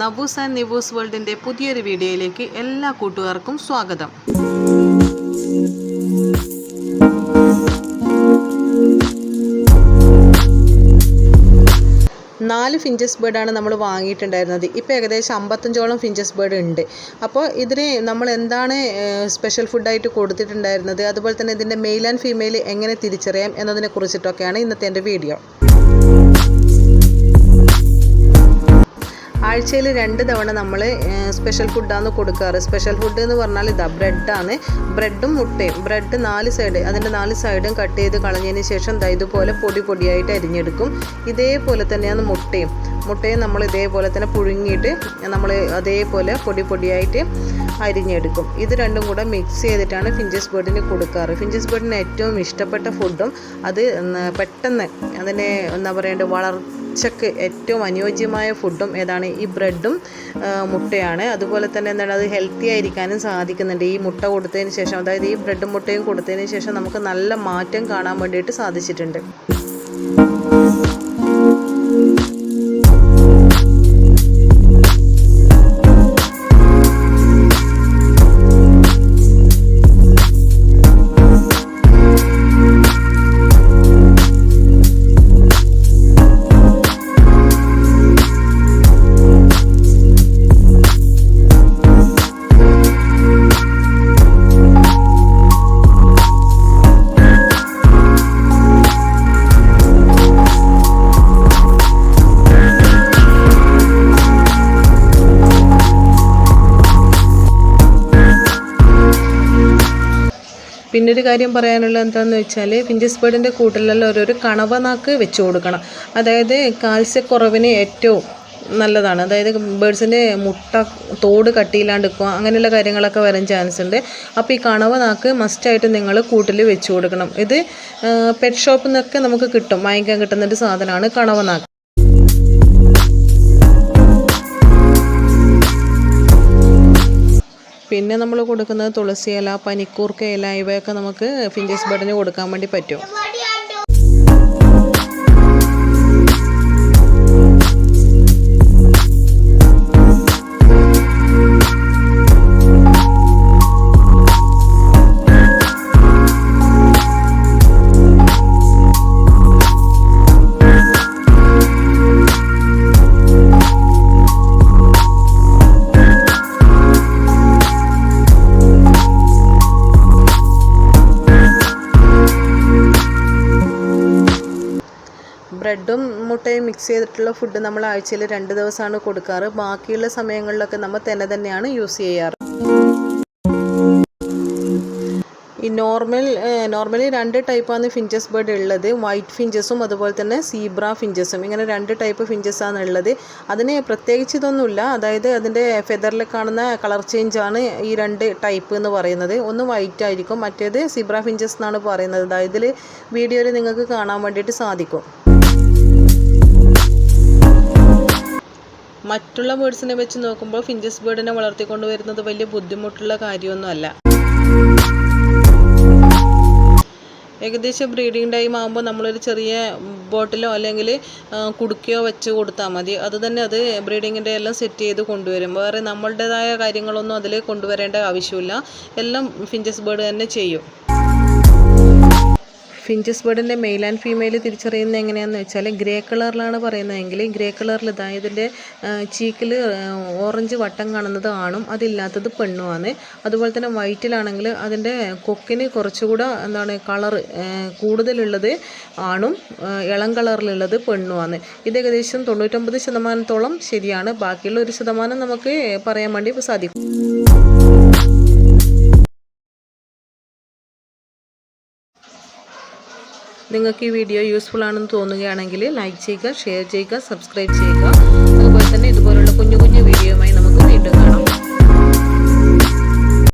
നബൂസ് and നിബൂസ് വേൾഡിന്റെ പുതിയൊരു വീഡിയോയിലേക്ക് എല്ലാ കൂട്ടുകാർക്കും സ്വാഗതം. നാല് ഫിഞ്ചസ് ബേർഡാണ് നമ്മൾ വാങ്ങിയിട്ടുണ്ടായിരുന്നത്. ഇപ്പോൾ ഏകദേശം അമ്പത്തഞ്ചോളം ഫിഞ്ചസ് ബേർഡ് ഉണ്ട്. അപ്പോൾ ഇതിന് നമ്മൾ എന്താണ് സ്പെഷ്യൽ ഫുഡായിട്ട് കൊടുത്തിട്ടുണ്ടായിരുന്നത്? അതുപോലെ തന്നെ ഇതിന്റെ മെയിൽ ആൻഡ് ഫീമെയിൽ എങ്ങനെ തിരിച്ചറിയാം എന്നതിനെ കുറിച്ചിട്ടൊക്കെയാണ് ഇന്നത്തെ എന്റെ വീഡിയോ. ആഴ്ചയിൽ രണ്ട് തവണ നമ്മൾ സ്പെഷ്യൽ ഫുഡാണ് കൊടുക്കാറ്. സ്പെഷ്യൽ ഫുഡ് എന്ന് പറഞ്ഞാൽ ഇതാ ബ്രെഡാണ് ബ്രെഡും മുട്ടയും. ബ്രെഡ് നാല് സൈഡ് അതിന്റെ നാല് സൈഡും കട്ട് ചെയ്ത് കളഞ്ഞതിന് ശേഷം ദാ ഇതുപോലെ പൊടി പൊടിയായിട്ട് അരിഞ്ഞെടുക്കും. ഇതേപോലെ തന്നെയാണ് മുട്ടയും. മുട്ടയും നമ്മൾ ഇതേപോലെ തന്നെ പുഴുങ്ങിയിട്ട് നമ്മൾ അതേപോലെ പൊടി പൊടിയായിട്ട് അരിഞ്ഞെടുക്കും. ഇത് രണ്ടും കൂടെ മിക്സ് ചെയ്തിട്ടാണ് ഫിഞ്ചസ് ബേർഡിന് കൊടുക്കാറ്. ഫിഞ്ചസ് ബേർഡിന് ഏറ്റവും ഇഷ്ടപ്പെട്ട ഫുഡും അത് പെട്ടെന്ന് അതിനെ എന്താ പറയേണ്ടത് വളർ ഉച്ചയ്ക്ക് ഏറ്റവും അനുയോജ്യമായ ഫുഡും ഏതാണ്? ഈ ബ്രെഡും മുട്ടയാണ്. അതുപോലെ തന്നെ എന്താണ്? അത് ഹെൽത്തി ആയിരിക്കാനും സാധിക്കുന്നുണ്ട്. ഈ മുട്ട കൊടുത്തതിന് ശേഷം അതായത് ഈ ബ്രെഡും മുട്ടയും കൊടുത്തതിന് ശേഷം നമുക്ക് നല്ല മാറ്റം കാണാൻ വേണ്ടിയിട്ട് സാധിച്ചിട്ടുണ്ട്. പിന്നെ ഒരു കാര്യം പറയാനുള്ളത് എന്താണെന്ന് വെച്ചാൽ ഫിഞ്ചസ് ബേർഡിന്റെ കൂട്ടിലെല്ലാം ഓരോരോ കണവനാക്ക് വെച്ച് കൊടുക്കണം. അതായത് കാൽസ്യക്കുറവിന് ഏറ്റവും നല്ലതാണ്. അതായത് ബേഡ്സിന്റെ മുട്ട തോട് കട്ടിയില്ലാണ്ട് നിൽക്കുക അങ്ങനെയുള്ള കാര്യങ്ങളൊക്കെ വരാൻ ചാൻസ് ഉണ്ട്. അപ്പോൾ ഈ കണവ നാക്ക് മസ്റ്റായിട്ട് നിങ്ങൾ കൂട്ടിൽ വെച്ച് കൊടുക്കണം. ഇത് പെറ്റ് ഷോപ്പിൽ നിന്നൊക്കെ നമുക്ക് കിട്ടും. വാങ്ങിക്കാൻ കിട്ടുന്നൊരു സാധനമാണ് കണവ കണവനാക്ക് പിന്നെ നമ്മൾ കൊടുക്കുന്നത് തുളസിയില ഇല പനിക്കൂർക്ക ഇല ഇവയൊക്കെ നമുക്ക് ഫിഞ്ചസ് ബേഡിന് കൊടുക്കാൻ വേണ്ടി പറ്റും. ബ്രെഡും മുട്ടയും മിക്സ് ചെയ്തിട്ടുള്ള ഫുഡ് നമ്മൾ ആഴ്ചയിൽ രണ്ട് ദിവസമാണ് കൊടുക്കാറ്. ബാക്കിയുള്ള സമയങ്ങളിലൊക്കെ നമ്മൾ തന്നെ തന്നെയാണ് യൂസ് ചെയ്യാറ്. ഈ നോർമൽ നോർമലി രണ്ട് ടൈപ്പാണ് ഫിഞ്ചസ് ബേർഡ് ഉള്ളത്. വൈറ്റ് ഫിഞ്ചസും അതുപോലെ തന്നെ സീബ്ര ഫിഞ്ചസും ഇങ്ങനെ രണ്ട് ടൈപ്പ് ഫിഞ്ചസാണ് ഉള്ളത്. അതിന് പ്രത്യേകിച്ച് ഇതൊന്നുമില്ല. അതായത് അതിന്റെ ഫെദറിൽ കാണുന്ന കളർ ചേഞ്ച് ആണ് ഈ രണ്ട് ടൈപ്പ് എന്ന് പറയുന്നത്. ഒന്ന് വൈറ്റ് ആയിരിക്കും. മറ്റേത് സീബ്ര ഫിഞ്ചസ് എന്നാണ് പറയുന്നത്. അതായത് വീഡിയോയിൽ നിങ്ങൾക്ക് കാണാൻ വേണ്ടിയിട്ട് സാധിക്കും. മറ്റുള്ള ബേഡ്സിനെ വെച്ച് നോക്കുമ്പോൾ ഫിഞ്ചസ് ബേർഡിനെ വളർത്തിക്കൊണ്ട് വരുന്നത് വലിയ ബുദ്ധിമുട്ടുള്ള കാര്യമൊന്നുമല്ല. ഏകദേശം ബ്രീഡിംഗ് ടൈം ആകുമ്പോൾ നമ്മളൊരു ചെറിയ ബോട്ടിലോ അല്ലെങ്കിൽ കുടുക്കയോ വെച്ച് കൊടുത്താൽ മതി. അത് തന്നെ അത് ബ്രീഡിങ്ങിന്റെ എല്ലാം സെറ്റ് ചെയ്ത് കൊണ്ടുവരും. വേറെ നമ്മളുടേതായ കാര്യങ്ങളൊന്നും അതിൽ കൊണ്ടുവരേണ്ട ആവശ്യമില്ല. എല്ലാം ഫിഞ്ചസ് ബേർഡ് തന്നെ ചെയ്യും. ഫിഞ്ചസ് ബേർഡിന്റെ മെയിൽ ആൻഡ് ഫീമെയിൽ തിരിച്ചറിയുന്നത് എങ്ങനെയാണെന്ന് വെച്ചാൽ ഗ്രേ കളറിലാണ് പറയുന്നതെങ്കിൽ ഗ്രേ കളറിൽ ഇതാ ഇതിന്റെ ചീക്കിൽ ഓറഞ്ച് വട്ടം കാണുന്നത് ആണും അതില്ലാത്തത് പെണ്ണുമാണ്. അതുപോലെ തന്നെ വൈറ്റിലാണെങ്കിൽ അതിന്റെ കൊക്കിന് കുറച്ചുകൂടെ എന്താണ് കളർ കൂടുതലുള്ളത് ആണും ഇളം കളറിലുള്ളത് പെണ്ണുമാണ്. ഇത് ഏകദേശം തൊണ്ണൂറ്റൊമ്പത് ശതമാനത്തോളം ശരിയാണ്. ബാക്കിയുള്ള ഒരു ശതമാനം നമുക്ക് പറയാൻ വേണ്ടി സാധിക്കും. നിങ്ങൾക്ക് ഈ വീഡിയോ യൂസ്ഫുൾ ആണെന്ന് തോന്നുകയാണെങ്കിൽ ലൈക്ക് ചെയ്യുക ഷെയർ ചെയ്യുക സബ്സ്ക്രൈബ് ചെയ്യുക. അതുപോലെ തന്നെ ഇതുപോലുള്ള കുഞ്ഞു കുഞ്ഞു വീഡിയോയുമായി നമുക്ക് വീണ്ടും കാണാം.